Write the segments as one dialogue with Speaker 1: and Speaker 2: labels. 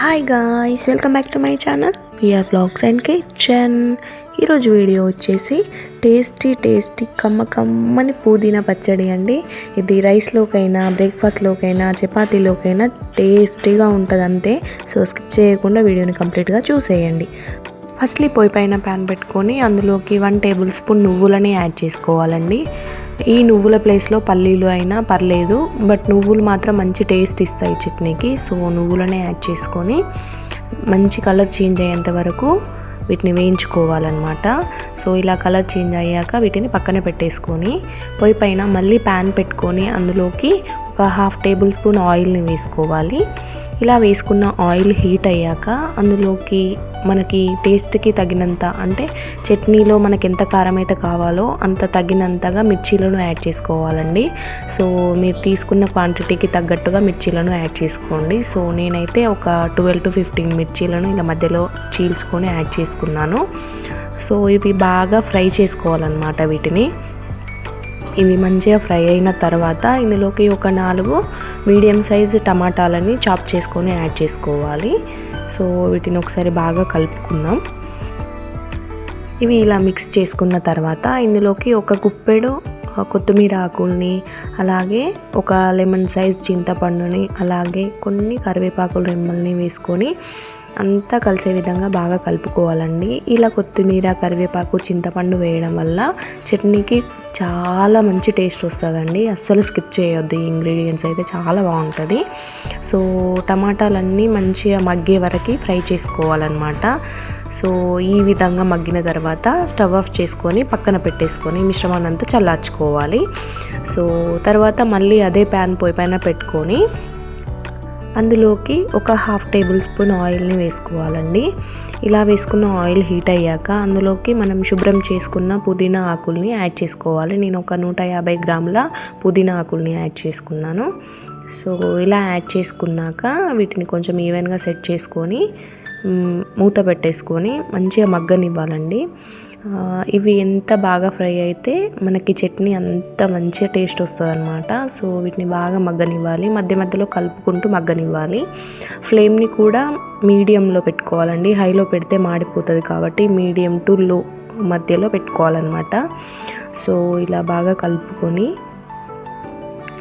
Speaker 1: Hi guys welcome back to my channel PR blogs and kitchen ఈరోజు video వచ్చేసి tasty tasty కమ్మ కమ్మని పుదీనా పచ్చడి అండి. ఇది రైస్లోకైనా బ్రేక్ఫాస్ట్లోకైనా చపాతీలోకైనా టేస్టీగా ఉంటుంది అంతే. సో స్కిప్ చేయకుండా వీడియోని కంప్లీట్గా చూసేయండి. ఫస్ట్లీ పొయ్యి పైన ప్యాన్ పెట్టుకొని అందులోకి వన్ టేబుల్ స్పూన్ నువ్వులని యాడ్ చేసుకోవాలండి. ఈ నువ్వుల ప్లేస్లో పల్లీలు అయినా పర్లేదు బట్ నువ్వులు మాత్రం మంచి టేస్ట్ ఇస్తాయి చట్నీకి. సో నువ్వులనే యాడ్ చేసుకొని మంచి కలర్ చేంజ్ అయ్యేంత వరకు వీటిని వేయించుకోవాలన్నమాట. సో ఇలా కలర్ చేంజ్ అయ్యాక వీటిని పక్కన పెట్టేసుకొని పొయ్యి పైన మళ్ళీ ప్యాన్ పెట్టుకొని అందులోకి ఒక హాఫ్ టేబుల్ స్పూన్ ఆయిల్ని వేసుకోవాలి. ఇలా వేసుకున్న ఆయిల్ హీట్ అయ్యాక అందులోకి మనకి టేస్ట్కి తగినంత అంటే చట్నీలో మనకి ఎంత కారం అయితే కావాలో అంత తగినంతగా మిర్చీలను యాడ్ చేసుకోవాలండి. సో మీరు తీసుకున్న క్వాంటిటీకి తగ్గట్టుగా మిర్చీలను యాడ్ చేసుకోండి. సో నేనైతే ఒక ట్వెల్వ్ టు ఫిఫ్టీన్ మిర్చీలను ఇలా మధ్యలో చీల్చుకొని యాడ్ చేసుకున్నాను. సో ఇవి బాగా ఫ్రై చేసుకోవాలన్నమాట వీటిని. ఇవి మంచిగా ఫ్రై అయిన తర్వాత ఇందులోకి ఒక నాలుగు మీడియం సైజ్ టమాటాలని చాప్ చేసుకొని యాడ్ చేసుకోవాలి. సో వీటిని ఒకసారి బాగా కలుపుకుందాం. ఇవి ఇలా మిక్స్ చేసుకున్న తర్వాత ఇందులోకి ఒక గుప్పెడు కొత్తిమీర ఆకుల్ని అలాగే ఒక లెమన్ సైజ్ చింతపండుని అలాగే కొన్ని కరివేపాకుల రెమ్మల్ని వేసుకొని అంతా కలిసే విధంగా బాగా కలుపుకోవాలండి. ఇలా కొత్తిమీర కరివేపాకు చింతపండు వేయడం వల్ల చట్నీకి చాలా మంచి టేస్ట్ వస్తుందండి. అస్సలు స్కిప్ చేయొద్దు ఈ ఇంగ్రీడియంట్స్ అయితే చాలా బాగుంటుంది. సో టమాటాలన్నీ మంచిగా మగ్గే వరకు ఫ్రై చేసుకోవాలన్నమాట. సో ఈ విధంగా మగ్గిన తర్వాత స్టవ్ ఆఫ్ చేసుకొని పక్కన పెట్టేసుకొని మిశ్రమాన్ని అంతా చల్లార్చుకోవాలి. సో తర్వాత మళ్ళీ అదే ప్యాన్ పొయ్యి పైన పెట్టుకొని అందులోకి ఒక హాఫ్ టేబుల్ స్పూన్ ఆయిల్ని వేసుకోవాలండి. ఇలా వేసుకున్న ఆయిల్ హీట్ అయ్యాక అందులోకి మనం శుభ్రం చేసుకున్న పుదీనా ఆకుల్ని యాడ్ చేసుకోవాలి. నేను ఒక నూట యాభై గ్రాముల పుదీనా ఆకుల్ని యాడ్ చేసుకున్నాను. సో ఇలా యాడ్ చేసుకున్నాక వీటిని కొంచెం ఈవెన్గా సెట్ చేసుకొని మూత పెట్టేసుకొని మంచిగా మగ్గనివ్వాలండి. ఇవి ఎంత బాగా ఫ్రై అయితే మనకి చట్నీ అంత మంచిగా టేస్ట్ వస్తుంది అనమాట సో వీటిని బాగా మగ్గనివ్వాలి. మధ్య మధ్యలో కలుపుకుంటూ మగ్గనివ్వాలి. ఫ్లేమ్ని కూడా మీడియంలో పెట్టుకోవాలండి. హైలో పెడితే మాడిపోతుంది కాబట్టి మీడియం టు లో మధ్యలో పెట్టుకోవాలన్నమాట. సో ఇలా బాగా కలుపుకొని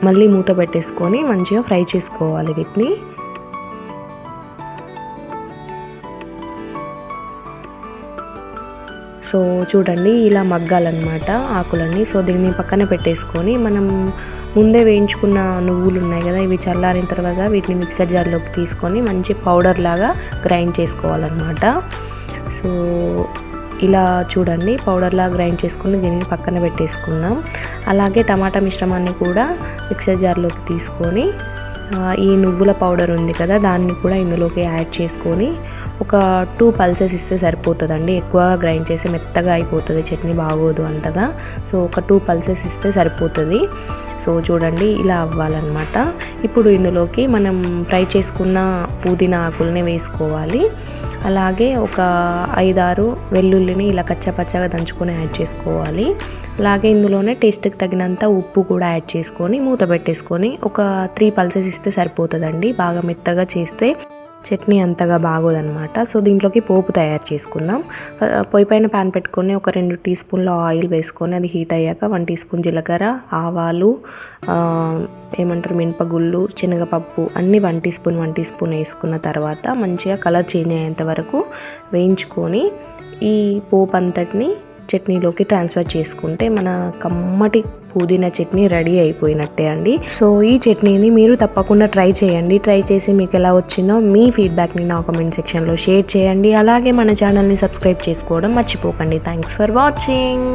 Speaker 1: మళ్ళీ మూత పెట్టేసుకొని మంచిగా ఫ్రై చేసుకోవాలి వీటిని. సో చూడండి ఇలా మగ్గాలన్నమాట ఆకులన్నీ. సో దీన్ని పక్కన పెట్టేసుకొని మనం ముందే వేయించుకున్న నువ్వులు ఉన్నాయి కదా ఇవి చల్లారిన తర్వాత వీటిని మిక్సర్ జార్లోకి తీసుకొని మంచి పౌడర్ లాగా గ్రైండ్ చేసుకోవాలన్నమాట. సో ఇలా చూడండి పౌడర్లా గ్రైండ్ చేసుకొని దీనిని పక్కన పెట్టేసుకుందాం. అలాగే టమాటా మిశ్రమాన్ని కూడా మిక్సర్ జార్లోకి తీసుకొని ఈ నువ్వుల పౌడర్ ఉంది కదా దాన్ని కూడా ఇందులోకి యాడ్ చేసుకొని ఒక టూ పల్సెస్ ఇస్తే సరిపోతుందండి. ఎక్కువగా గ్రైండ్ చేసి మెత్తగా అయిపోతుంది చట్నీ బాగోదు అంతగా. సో ఒక టూ పల్సెస్ ఇస్తే సరిపోతుంది. సో చూడండి ఇలా అవ్వాలన్నమాట. ఇప్పుడు ఇందులోకి మనం ఫ్రై చేసుకున్న పుదీనా ఆకుల్ని వేసుకోవాలి. అలాగే ఒక ఐదారు వెల్లుల్లిని ఇలా కచ్చపచ్చగా దంచుకొని యాడ్ చేసుకోవాలి. అలాగే ఇందులోనే టేస్ట్కి తగినంత ఉప్పు కూడా యాడ్ చేసుకొని మూత పెట్టేసుకొని ఒక త్రీ పల్సెస్ ఇస్తే సరిపోతుందండి. బాగా మెత్తగా చేస్తే చట్నీ అంతగా బాగోదనమాట సో దీంట్లోకి పోపు తయారు చేసుకుందాం. పొయ్యి పైన ప్యాన్ పెట్టుకొని ఒక రెండు టీ స్పూన్ల ఆయిల్ వేసుకొని అది హీట్ అయ్యాక వన్ టీ స్పూన్ జీలకర్ర ఆవాలు ఏమంటారు మినపగుళ్ళు శనగపప్పు అన్నీ one teaspoon one teaspoon వేసుకున్న తర్వాత మంచిగా కలర్ చేంజ్ అయ్యేంత వరకు వేయించుకొని ఈ పోపు అంతటిని చట్నీలోకి ట్రాన్స్ఫర్ చేసుకుంటే మన కమ్మటి పుదీనా చట్నీ రెడీ అయిపోయినట్టే అండి. సో ఈ చట్నీని మీరు తప్పకుండా ట్రై చేయండి. ట్రై చేసి మీకు ఎలా వచ్చిందో మీ ఫీడ్బ్యాక్ని నా కామెంట్ సెక్షన్లో షేర్ చేయండి. అలాగే మన ఛానల్ని సబ్స్క్రైబ్ చేసుకోవడం మర్చిపోకండి. Thanks for watching.